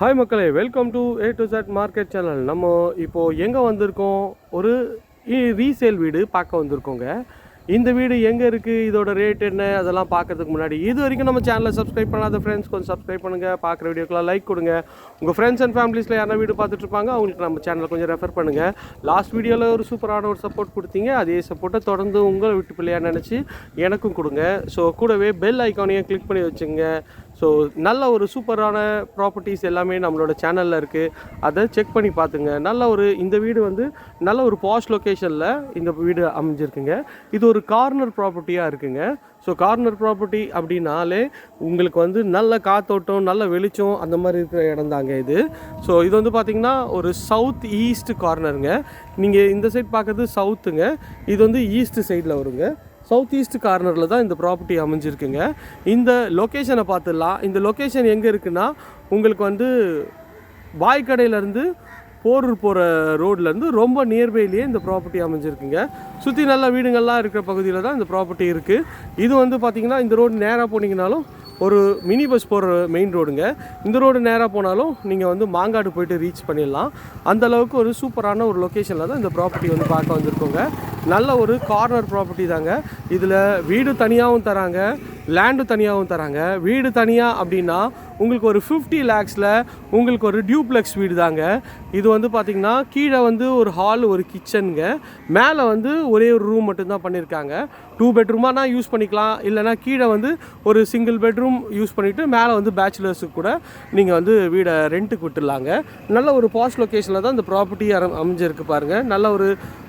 Hi மக்களே. Welcome to A to Z market channel நம்ம இப்போது எங்கே வந்திருக்கோம்? ஒரு ரீசேல் வீடு பார்க்க வந்திருக்கோங்க. இந்த வீடு எங்கே இருக்குது இதோட ரேட் என்ன? அதெல்லாம் பார்க்கறதுக்கு முன்னாடி இது வரைக்கும் நம்ம சேனலை சப்ஸ்கிரைப் பண்ணாத ஃப்ரெண்ட்ஸ் கொஞ்சம் சப்ஸ்கிரைப் பண்ணுங்கள் பார்க்குற வீடியோக்கெல்லாம் லைக் கொடுங்க. உங்கள் ஃப்ரெண்ட்ஸ் அண்ட் ஃபேமிலிஸில் யாரா வீடு பார்த்துட்ருப்பாங்க அவங்களுக்கு நம்ம சேனலை கொஞ்சம் ரெஃபர் பண்ணுங்கள் லாஸ்ட் வீடியோவில் ஒரு சூப்பரான ஒரு சப்போர்ட் கொடுத்தீங்க. அதே சப்போர்ட்டை தொடர்ந்து உங்களை வீட்டு பிள்ளையாக நினச்சி எனக்கும் கொடுங்க. ஸோ கூடவே பெல் ஐக்கானையும் கிளிக் பண்ணி வச்சுங்க ஸோ நல்ல ஒரு சூப்பரான ப்ராப்பர்ட்டிஸ் எல்லாமே நம்மளோட சேனலில் இருக்குது அதை செக் பண்ணி பார்த்துங்க. நல்ல ஒரு இந்த வீடு வந்து நல்ல ஒரு பாஷ் லொக்கேஷனில் இந்த வீடு அமைஞ்சிருக்குங்க. இது ஒரு கார்னர் ப்ராப்பர்ட்டியாக இருக்குங்க. ஸோ கார்னர் ப்ராப்பர்ட்டி அப்படின்னாலே உங்களுக்கு வந்து நல்ல காத்தோட்டம் நல்ல வெளிச்சம் அந்த மாதிரி இருக்கிற இடம் தாங்க இது. ஸோ இது வந்து பார்த்திங்கன்னா ஒரு சவுத் ஈஸ்ட் கார்னருங்க நீங்கள் இந்த சைட் பார்க்குறது சவுத்துங்க இது வந்து ஈஸ்ட் சைடில் வருங்க. சவுத் ஈஸ்ட் கார்னரில் தான் இந்த ப்ராப்பர்ட்டி அமைஞ்சிருக்குங்க. இந்த லொக்கேஷனை பார்த்துடலாம். இந்த லொக்கேஷன் எங்கே இருக்குன்னா உங்களுக்கு வந்து வாய்க்கடையிலேருந்து போரூர் போகிற ரோட்லேருந்து ரொம்ப நியர்பைலேயே இந்த ப்ராப்பர்ட்டி அமைஞ்சிருக்குங்க. சுற்றி நல்ல வீடுங்கள்லாம் இருக்கிற பகுதியில் தான் இந்த ப்ராப்பர்ட்டி இருக்குது இது வந்து பார்த்திங்கன்னா இந்த ரோடு நேராக போனீங்கனாலும் ஒரு மினி பஸ் போகிற மெயின் ரோடுங்க இந்த ரோடு நேராக போனாலும் நீங்கள் வந்து மாங்காடு போயிட்டு ரீச் பண்ணிடலாம். அந்த அளவுக்கு ஒரு சூப்பரான ஒரு லொக்கேஷனில் தான் இந்த ப்ராப்பர்ட்டி வந்து பார்க்க வந்திருக்கோங்க. நல்ல ஒரு கார்னர் ப்ராப்பர்ட்டி தாங்க. இதில் வீடு தனியாகவும் தராங்க லேண்டு தனியாகவும் தராங்க. வீடு தனியாக அப்படின்னா உங்களுக்கு ஒரு ஃபிஃப்டி லேக்ஸில் உங்களுக்கு ஒரு டியூப்ளெக்ஸ் வீடு தாங்க. இது வந்து பார்த்திங்கன்னா கீழே வந்து ஒரு ஹால் ஒரு கிச்சனுங்க மேலே வந்து ஒரே ஒரு ரூம் மட்டும்தான் பண்ணியிருக்காங்க டூ பெட்ரூமாக யூஸ் பண்ணிக்கலாம். இல்லைனா கீழே வந்து ஒரு சிங்கிள் பெட்ரூம் யூஸ் பண்ணிவிட்டு மேலே வந்து பேச்சுலர்ஸுக்கு கூட நீங்கள் வந்து வீடை ரெண்ட்டுக்கு விட்டுடலாங்க. நல்ல ஒரு பாஸ்ட் லொக்கேஷனில் தான் இந்த ப்ராப்பர்ட்டி அமைஞ்சிருக்கு பாருங்கள் நல்ல ஒரு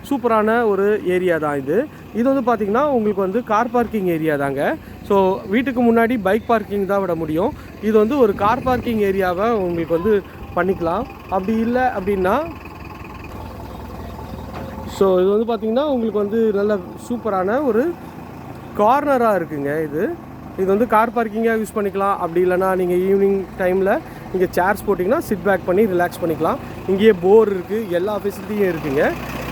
சூப்பரான ஒரு ஏரியா தான் இது. இது வந்து பார்த்திங்கன்னா உங்களுக்கு வந்து கார் பார்க்கிங் ஏரியா தாங்க. ஸோ வீட்டுக்கு முன்னாடி பைக் பார்க்கிங் தான் விட முடியும். இது வந்து ஒரு கார் பார்க்கிங் ஏரியாவை உங்களுக்கு வந்து பண்ணிக்கலாம். அப்படி இல்லை அப்படின்னா ஸோ இது வந்து பார்த்திங்கன்னா உங்களுக்கு வந்து நல்ல சூப்பரான ஒரு கார்னராக இருக்குங்க இது. இது வந்து கார் பார்க்கிங்காக யூஸ் பண்ணிக்கலாம். அப்படி இல்லைனா நீங்கள் ஈவினிங் டைமில் நீங்கள் சேர்ஸ் போட்டிங்கன்னா சிட் பேக் பண்ணி ரிலாக்ஸ் பண்ணிக்கலாம். இங்கேயே போர் இருக்குது எல்லா ஃபெசிலிட்டியும் இருக்குதுங்க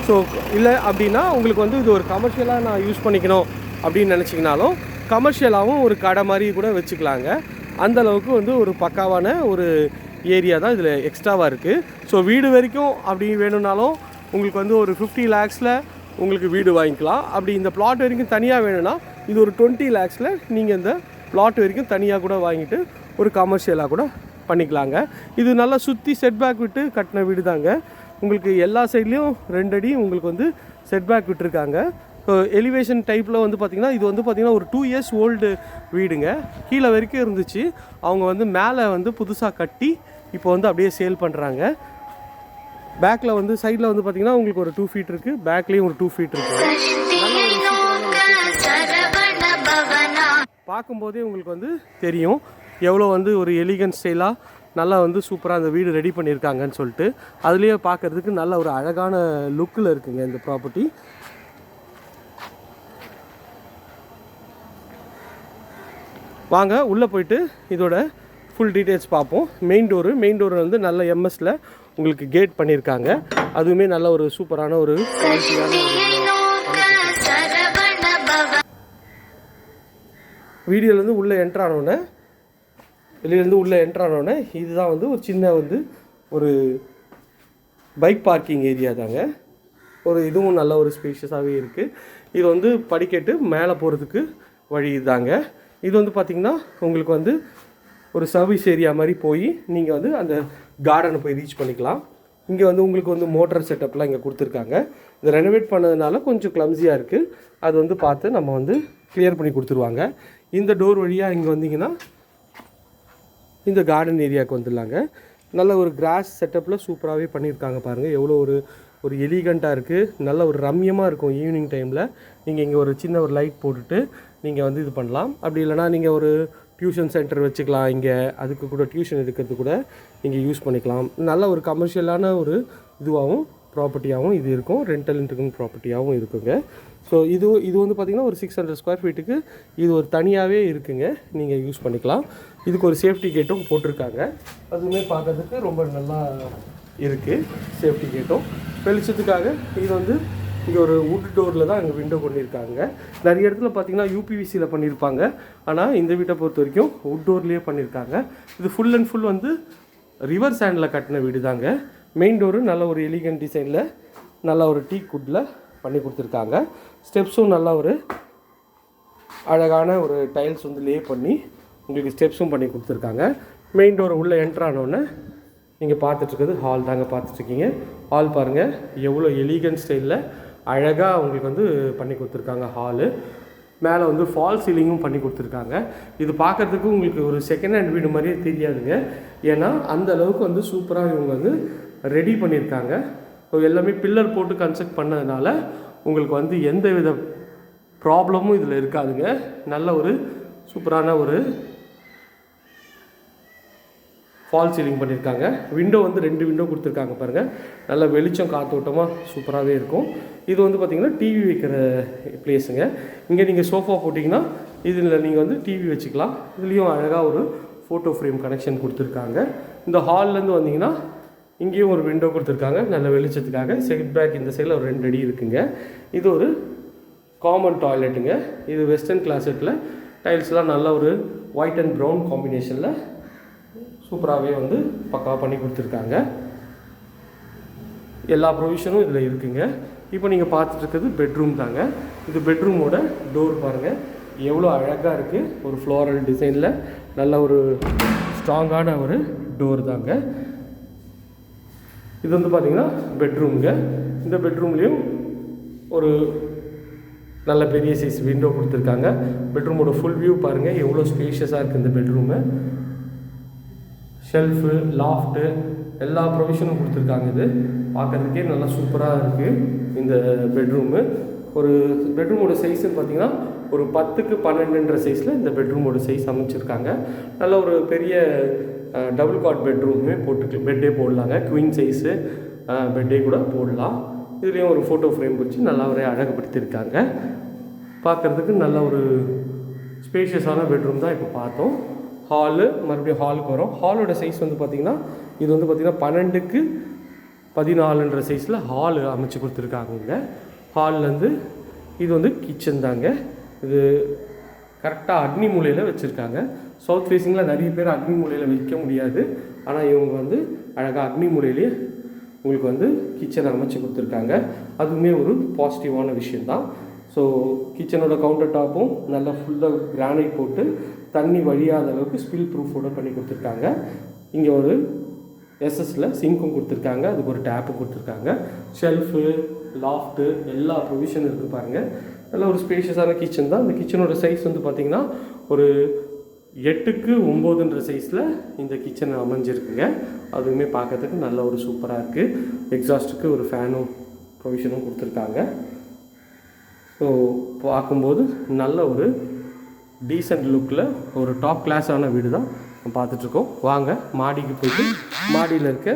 ஸோ இல்லை அப்படின்னா உங்களுக்கு வந்து இது ஒரு கமர்ஷியலாக நான் யூஸ் பண்ணிக்கணும் அப்படின்னு நினச்சிங்கனாலும் கமர்ஷியலாகவும் ஒரு கடை மாதிரி கூட வச்சுக்கலாங்க. அந்த அளவுக்கு வந்து ஒரு பக்காவான ஒரு ஏரியா தான் இதில் எக்ஸ்ட்ராவாக இருக்குது ஸோ வீடு வரைக்கும் அப்படி வேணும்னாலும் உங்களுக்கு வந்து ஒரு ஃபிஃப்டி லேக்ஸில் உங்களுக்கு வீடு வாங்கிக்கலாம். அப்படி இந்த பிளாட் வரைக்கும் தனியாக வேணும்னா இது ஒரு டுவெண்ட்டி லேக்ஸில் நீங்கள் இந்த பிளாட் வரைக்கும் தனியாக கூட வாங்கிட்டு ஒரு கமர்ஷியலாக கூட பண்ணிக்கலாங்க. இது நல்லா சுற்றி செட்பேக் விட்டு கட்டின வீடு தாங்க உங்களுக்கு எல்லா சைட்லேயும் ரெண்டு அடி உங்களுக்கு வந்து செட்பேக் விட்டுருக்காங்க. எலிவேஷன் டைப்பில் வந்து பார்த்திங்கன்னா இது வந்து பார்த்திங்கன்னா ஒரு டூ இயர்ஸ் ஓல்டு வீடுங்க. கீழே வரைக்கும் இருந்துச்சு. அவங்க வந்து மேலே வந்து புதுசாக கட்டி இப்போ வந்து அப்படியே சேல் பண்ணுறாங்க பேக்கில் வந்து சைடில் வந்து பார்த்திங்கன்னா உங்களுக்கு ஒரு டூ ஃபீட் இருக்குது பேக்லேயும் ஒரு டூ ஃபீட் இருக்குது பார்க்கும்போதே உங்களுக்கு வந்து தெரியும். எவ்வளோ வந்து ஒரு எலிகன் ஸ்டைலாக நல்லா வந்து சூப்பராக அந்த வீடு ரெடி பண்ணியிருக்காங்கன்னு சொல்லிட்டு அதுலேயே பார்க்குறதுக்கு நல்ல ஒரு அழகான லுக்கில் இருக்குங்க இந்த ப்ராப்பர்ட்டி. வாங்க உள்ளே போயிட்டு இதோட ஃபுல் டீட்டெயில்ஸ் பார்ப்போம். மெயின் டோரு மெயின் டோர் வந்து நல்ல எம்எஸில் உங்களுக்கு கேட் பண்ணியிருக்காங்க. அதுவுமே நல்ல ஒரு சூப்பரான ஒரு வீடியோலேருந்து உள்ளே என்ட்ரு ஆனோடனே வெளியிலேருந்து உள்ளே என்ட்ரானோடனே இதுதான் வந்து ஒரு சின்ன வந்து ஒரு பைக் பார்க்கிங் ஏரியா தாங்க. ஒரு இதுவும் நல்ல ஒரு ஸ்பேஷியஸாகவே இருக்குது இது வந்து படிக்கட்டு மேலே போகிறதுக்கு வழி இதாங்க. இது வந்து பார்த்திங்கன்னா உங்களுக்கு வந்து ஒரு சர்வீஸ் ஏரியா மாதிரி போய் நீங்கள் வந்து அந்த கார்டனை போய் ரீச் பண்ணிக்கலாம். இங்கே வந்து உங்களுக்கு வந்து மோட்டர் செட்டப்லாம் இங்கே கொடுத்துருக்காங்க. இதை ரெனோவேட் பண்ணதுனால கொஞ்சம் கிளம்ஸியாக இருக்குது அது வந்து பார்த்து நம்ம வந்து கிளியர் பண்ணி கொடுத்துருவாங்க. இந்த டோர் வழியாக இங்கே வந்தீங்கன்னா இந்த கார்டன் ஏரியாவுக்கு வந்துடலாங்க. நல்ல ஒரு கிராஸ் செட்டப்பில் சூப்பராகவே பண்ணியிருக்காங்க பாருங்கள் எவ்வளோ ஒரு ஒரு எலிகண்ட்டாக இருக்குது நல்ல ஒரு ரம்யமாக இருக்கும் ஈவினிங் டைமில் நீங்கள் இங்கே ஒரு சின்ன ஒரு லைட் போட்டுட்டு நீங்கள் வந்து இது பண்ணலாம். அப்படி இல்லைனா நீங்கள் ஒரு டியூஷன் சென்டர் வச்சுக்கலாம் இங்கே. அதுக்கு கூட டியூஷன் எடுக்கிறது கூட நீங்கள் யூஸ் பண்ணிக்கலாம். நல்ல ஒரு கமர்ஷியலான ஒரு இதுவாகவும் ப்ராப்பர்ட்டியாகவும் இது இருக்கும். ரெண்டல் இன்கம் ப்ராப்பர்ட்டியாகவும் இருக்குங்க. ஸோ இது இது வந்து பார்த்திங்கன்னா ஒரு சிக்ஸ் ஹண்ட்ரட் ஸ்கொயர் ஃபீட்டுக்கு இது ஒரு தனியாகவே இருக்குங்க. நீங்கள் யூஸ் பண்ணிக்கலாம். இதுக்கு ஒரு சேஃப்டி கேட்டும் போட்டிருக்காங்க. அதுவுமே பார்க்கறதுக்கு ரொம்ப நல்லா இருக்குது சேஃப்டி கேட்டும் வெளிச்சத்துக்காக இது வந்து இங்கே ஒரு வுட் டோரில் தான் இங்கே விண்டோ பண்ணியிருக்காங்க நிறைய இடத்துல பார்த்தீங்கன்னா யூபிவிசியில் பண்ணியிருப்பாங்க ஆனால் இந்த வீட்டை பொறுத்த வரைக்கும் வுட் டோர்லேயே பண்ணியிருக்காங்க இது ஃபுல் அண்ட் ஃபுல் வந்து ரிவர் சேண்டில் கட்டின வீடு தாங்க மெயின் டோரு நல்ல ஒரு எலிகன் டிசைனில் நல்ல ஒரு டீ குட்டில் பண்ணி கொடுத்துருக்காங்க. ஸ்டெப்ஸும் நல்ல ஒரு அழகான ஒரு டைல்ஸ் வந்து லே பண்ணி உங்களுக்கு ஸ்டெப்ஸும் பண்ணி கொடுத்துருக்காங்க. மெயின் டோர் உள்ளே என்ட்ரு ஆனோடனே நீங்கள் பார்த்துட்ருக்குறது ஹால் தாங்க பார்த்துட்ருக்கீங்க ஹால் பாருங்கள் எவ்வளோ எலிகன்ட் ஸ்டைலில் அழகாக உங்களுக்கு வந்து பண்ணி கொடுத்துருக்காங்க ஹாலு மேலே வந்து ஃபால் சீலிங்கும் பண்ணி கொடுத்துருக்காங்க. இது பார்க்கறதுக்கு உங்களுக்கு ஒரு செகண்ட் ஹேண்ட் வீடு மாதிரியே தெரியாதுங்க. ஏன்னா அந்த அளவுக்கு வந்து சூப்பராக இவங்க வந்து ரெடி பண்ணியிருக்காங்க. எல்லாமே பில்லர் போட்டு கன்ஸ்ட்ரக்ட் பண்ணதுனால உங்களுக்கு வந்து எந்த வித ப்ராப்ளமும் இதில் இருக்காதுங்க. நல்ல ஒரு சூப்பரான ஒரு ஃபால் சீலிங் பண்ணியிருக்காங்க விண்டோ வந்து ரெண்டு விண்டோ கொடுத்துருக்காங்க பாருங்கள் நல்ல வெளிச்சம் காத்தோட்டமாக சூப்பராகவே இருக்கும். இது வந்து பார்த்திங்கன்னா டிவி வைக்கிற பிளேஸுங்க இங்கே நீங்கள் சோஃபா போட்டிங்கன்னா இதில் நீங்கள் வந்து டிவி வச்சுக்கலாம். இதுலேயும் அழகாக ஒரு ஃபோட்டோ ஃப்ரேம் கனெக்ஷன் கொடுத்துருக்காங்க. இந்த ஹால்லேருந்து வந்தீங்கன்னா இங்கேயும் ஒரு விண்டோ கொடுத்துருக்காங்க. நல்ல வெளிச்சத்துக்காக. செகண்ட் பேக் இந்த சைடில் ஒரு ரெண்டு அடி இருக்குங்க. இது ஒரு காமன் டாய்லெட்டுங்க இது வெஸ்டர்ன் கிளாசெட்டில் டைல்ஸ்லாம் நல்ல ஒரு ஒயிட் அண்ட் ப்ரௌன் காம்பினேஷனில் சூப்பராகவே வந்து பக்காவாக பண்ணி கொடுத்துருக்காங்க. எல்லா ப்ரொவிஷனும் இதில் இருக்குங்க. இப்போ நீங்கள் பார்த்துட்ருக்கிறது பெட்ரூம் தாங்க. இது பெட்ரூமோட டோர் பாருங்கள் எவ்வளோ அழகாக இருக்குது ஒரு ஃப்ளோரல் டிசைனில் நல்ல ஒரு ஸ்ட்ராங்கான ஒரு டோர் தாங்க. இது வந்து பார்த்திங்கன்னா பெட்ரூம்ங்க இந்த பெட்ரூம்லேயும் ஒரு நல்ல பெரிய சைஸ் விண்டோ கொடுத்துருக்காங்க. பெட்ரூமோட ஃபுல் வியூ பாருங்கள் எவ்வளோ ஸ்பேஷியஸாக இருக்குது இந்த பெட்ரூமு ஷெல்ஃபு லாஃப்ட்டு எல்லா ப்ரொவிஷனும் கொடுத்துருக்காங்க இது. பார்க்கறதுக்கே நல்லா சூப்பராக இருக்குது இந்த பெட்ரூமு ஒரு பெட்ரூமோட சைஸுன்னு பார்த்தீங்கன்னா ஒரு பத்துக்கு பன்னெண்டுன்ற சைஸில் இந்த பெட்ரூமோட சைஸ் அமைச்சிருக்காங்க. நல்ல ஒரு பெரிய டபுள் காட் பெட்ரூமே போட்டு பெட்டே போடலாங்க. குயின் சைஸு பெட்டே கூட போடலாம். இதுலேயும் ஒரு ஃபோட்டோ ஃப்ரேம் வச்சு நல்லா ஒரு அழகுபடுத்தியிருக்காங்க. பார்க்குறதுக்கு நல்ல ஒரு ஸ்பேஷியஸான பெட்ரூம் தான் இப்போ பார்த்தோம். ஹாலு மறுபடியும் ஹாலுக்கு வரும். ஹாலோட சைஸ் வந்து பார்த்திங்கன்னா இது வந்து பார்த்திங்கன்னா பன்னெண்டுக்கு பதினாலுன்ற சைஸில் ஹால் அமைச்சு கொடுத்துருக்காங்க ஹால்லேருந்து இது வந்து கிச்சன் தாங்க. இது கரெக்டாக அக்னி மூலையில் வச்சுருக்காங்க. சவுத் ஃபேஸிங்கில் நிறைய பேர் அக்னி மூலையில் வைக்க முடியாது. ஆனால் இவங்க வந்து அழகாக அக்னி மூலையிலேயே உங்களுக்கு வந்து கிச்சனை அமைச்சு கொடுத்துருக்காங்க. அதுவுமே ஒரு பாசிட்டிவான விஷயந்தான் ஸோ கிச்சனோட கவுண்டர் டாப்பும் நல்லா ஃபுல்லாக கிரானைட் போட்டு தண்ணி வழியாத அளவுக்கு ஸ்பில் ப்ரூஃபோட பண்ணி கொடுத்துருக்காங்க. இங்கே ஒரு எஸ்எஸ்ல சிங்க்கும் கொடுத்துருக்காங்க. அதுக்கு ஒரு டேப்பும் கொடுத்துருக்காங்க. ஷெல்ஃபு லாஃப்ட்டு எல்லா ப்ரொவிஷனும் இருக்குது பாருங்கள் நல்ல ஒரு ஸ்பேஷியஸான கிச்சன் தான். இந்த கிச்சனோட சைஸ் வந்து பார்த்திங்கன்னா ஒரு எட்டுக்கு ஒம்போதுன்ற சைஸில் இந்த கிச்சன் அமைஞ்சிருக்குங்க. அதுவுமே பார்க்கறதுக்கு நல்ல ஒரு சூப்பராக இருக்குது எக்ஸாஸ்ட்டுக்கு ஒரு ஃபேனும் ப்ரொவிஷனும் கொடுத்துருக்காங்க. ஸோ பார்க்கும்போது நல்ல ஒரு டீசெண்ட் லுக்கில் ஒரு டாப் கிளாஸான வீடு தான் பார்த்துட்ருக்கோம். வாங்க மாடிக்கு போயிட்டு மாடியில் இருக்க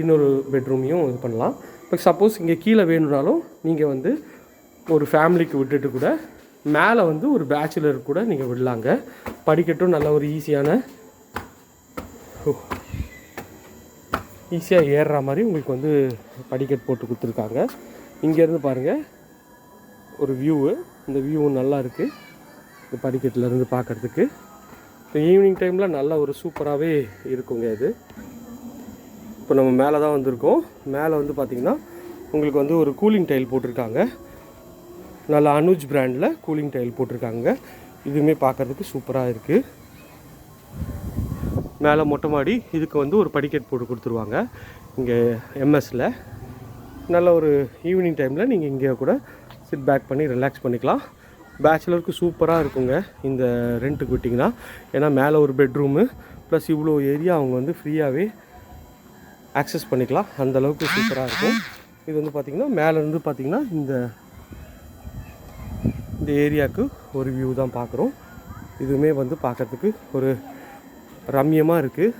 இன்னொரு பெட்ரூமையும் இது பண்ணலாம். இப்போ சப்போஸ் இங்கே கீழே வேணும்னாலும் நீங்கள் வந்து ஒரு ஃபேமிலிக்கு விட்டுட்டு கூட மேலே வந்து ஒரு பேச்சுலர் கூட நீங்கள் விடலாங்க. படிக்கட்டும் நல்ல ஒரு ஈஸியான ஈஸியாக ஏறுற மாதிரி உங்களுக்கு வந்து படிக்கட் போட்டு கொடுத்துருக்காங்க. இங்கேருந்து பாருங்கள் ஒரு வியூவு இந்த வியூவும் நல்லா இருக்குது இந்த படிக்கட்டில் இருந்து பார்க்குறதுக்கு இப்போ ஈவினிங் டைமில் நல்ல ஒரு சூப்பராகவே இருக்குங்க இது. இப்போ நம்ம மேலே தான் வந்திருக்கோம். மேலே வந்து பார்த்திங்கன்னா உங்களுக்கு வந்து ஒரு கூலிங் டைல் போட்டிருக்காங்க. நல்ல அனுஜ் பிராண்டில் கூலிங் டைல் போட்டிருக்காங்க. இதுவுமே பார்க்குறதுக்கு சூப்பராக இருக்குது மேலே மொட்டை மாடி இதுக்கு வந்து ஒரு படிக்கட் போட்டு கொடுத்துருவாங்க. இங்கே எம்எஸ்சில் நல்ல ஒரு ஈவினிங் டைமில் நீங்கள் இங்கே கூட சிட் பேக் பண்ணி ரிலாக்ஸ் பண்ணிக்கலாம். பேச்சுலருக்கு சூப்பராக இருக்குங்க இந்த ரெண்ட்டுக்கு விட்டிங்கன்னா. ஏன்னா மேலே ஒரு பெட்ரூமு ப்ளஸ் இவ்வளோ ஏரியா அவங்க வந்து ஃப்ரீயாகவே ஆக்சஸ் பண்ணிக்கலாம். அந்தளவுக்கு சூப்பராக இருக்கும். இது வந்து பார்த்திங்கன்னா மேலேருந்து பார்த்திங்கன்னா இந்த இந்த ஏரியாவுக்கு ஒரு வியூ தான் பார்க்குறோம். இதுவுமே வந்து பார்க்கறதுக்கு ஒரு ரம்யமாக இருக்குது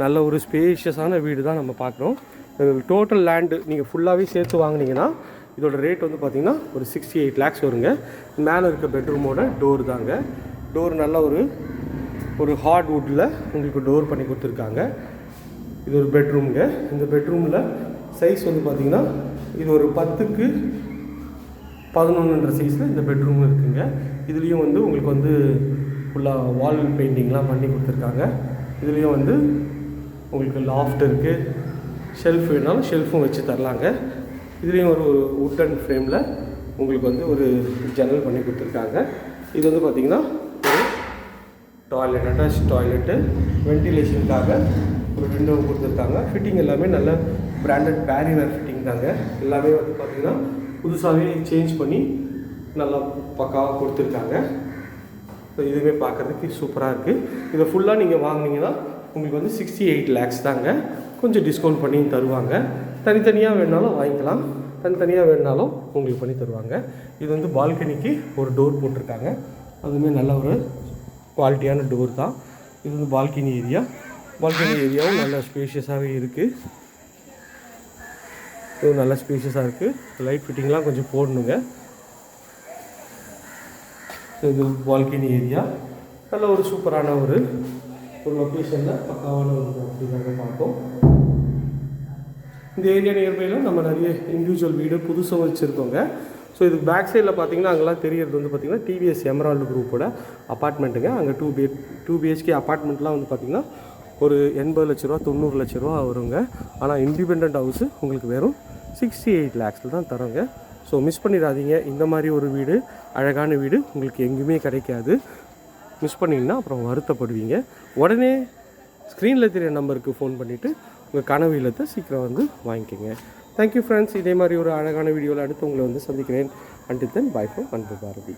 நல்ல ஒரு ஸ்பேஷியஸான வீடு தான் நம்ம பார்க்குறோம். டோட்டல் லேண்டு நீங்கள் ஃபுல்லாகவே சேர்த்து வாங்கினீங்கன்னா இதோட ரேட் வந்து பார்த்திங்கன்னா ஒரு சிக்ஸ்டி எயிட் லேக்ஸ் வருங்க. மேலே இருக்க பெட்ரூமோட டோர் தாங்க. டோர் நல்ல ஒரு ஒரு ஹார்ட் வுட்டில் உங்களுக்கு டோர் பண்ணி கொடுத்துருக்காங்க. இது ஒரு பெட்ரூம்ங்க இந்த பெட்ரூமில் சைஸ் வந்து பார்த்திங்கன்னா இது ஒரு பத்துக்கு பதினொன்றுன்ற சைஸில் இந்த பெட்ரூம் இருக்குங்க. இதுலேயும் வந்து உங்களுக்கு வந்து ஃபுல்லாக வால் பெயிண்டிங்லாம் பண்ணி கொடுத்துருக்காங்க. இதுலேயும் வந்து உங்களுக்கு லாஃப்ட் இருக்குது ஷெல்ஃப் வேணாலும் ஷெல்ஃபும் வச்சு தரலாங்க. இதுலேயும் ஒரு உட்டன் ஃப்ரேமில் உங்களுக்கு வந்து ஒரு ஜன்னல் பண்ணி கொடுத்துருக்காங்க. இது வந்து பார்த்திங்கன்னா ஒரு டாய்லெட் அட்டாச் டாய்லெட்டு வென்டிலேஷனுக்காக ஒரு விண்டோ கொடுத்துருக்காங்க. ஃபிட்டிங் எல்லாமே நல்ல பிராண்டட் பேரினர் ஃபிட்டிங் தாங்க. எல்லாமே வந்து பார்த்திங்கன்னா புதுசாகவே சேஞ்ச் பண்ணி நல்லா பக்காவாக கொடுத்துருக்காங்க. ஸோ இதுவுமே பார்க்குறதுக்கு சூப்பராக இருக்குது இதை ஃபுல்லாக நீங்கள் வாங்குனீங்கன்னா உங்களுக்கு வந்து சிக்ஸ்டி எயிட் லேக்ஸ் தாங்க. கொஞ்சம் டிஸ்கவுண்ட் பண்ணி தருவாங்க. தனித்தனியாக வேணாலும் வாங்கிக்கலாம். தனித்தனியாக வேணுனாலும் உங்களுக்கு பண்ணி தருவாங்க. இது வந்து பால்கனிக்கு ஒரு டோர் போட்டிருக்காங்க. அதுவுமே நல்ல ஒரு குவாலிட்டியான டோர் தான். இது வந்து பால்கனி ஏரியா பால்கனி ஏரியாவும் நல்ல ஸ்பேஷியஸாகவே இருக்குது இது நல்ல ஸ்பேஷியஸாக இருக்குது லைட் ஃபிட்டிங்லாம் கொஞ்சம் போடணுங்க. இது பால்கனி ஏரியா நல்ல ஒரு சூப்பரான ஒரு ஒரு லொக்கேஷனில் பக்காவான ஒரு ப்ராப்பர்ட்டி பார்த்தோம். இந்த ஏரியா நியர்பையில் நம்ம நிறைய இண்டிவிஜுவல் வீடு புதுசாக வச்சுருக்கோங்க. ஸோ இதுக்கு பேக் சைடில் பார்த்தீங்கன்னா அங்கெல்லாம் தெரியறது வந்து பார்த்திங்கன்னா டிவிஎஸ் எமரால்டு குரூப்போட அப்பார்ட்மெண்ட்டுங்க அங்கே டூ பி டூ பிஹெச்கே அப்பார்ட்மெண்ட்லாம் வந்து பார்த்தீங்கன்னா ஒரு எண்பது லட்ச ரூபா தொண்ணூறு லட்ச ரூபா வருங்க. ஆனால் இண்டிபெண்ட் ஹவுஸு உங்களுக்கு வெறும் சிக்ஸ்டி எயிட் லேக்ஸில் தான் தரோங்க ஸோ மிஸ் பண்ணிடாதீங்க. இந்த மாதிரி ஒரு வீடு அழகான வீடு உங்களுக்கு எங்கேயுமே கிடைக்காது. மிஸ் பண்ணிங்கன்னா அப்புறம் வருத்தப்படுவீங்க. உடனே ஸ்க்ரீனில் தெரிய நம்பருக்கு ஃபோன் பண்ணிவிட்டு உங்கள் கனவு இல்லத்தை சீக்கிரம் வந்து வாங்கிக்கோங்க. தேங்க்யூ ஃப்ரெண்ட்ஸ் இதே மாதிரி ஒரு அழகான வீடியோவில் அடுத்து உங்களை வந்து சந்திக்கிறேன். அண்டித்தன் பாய் ஃப்ரம் அன்பு பாரதி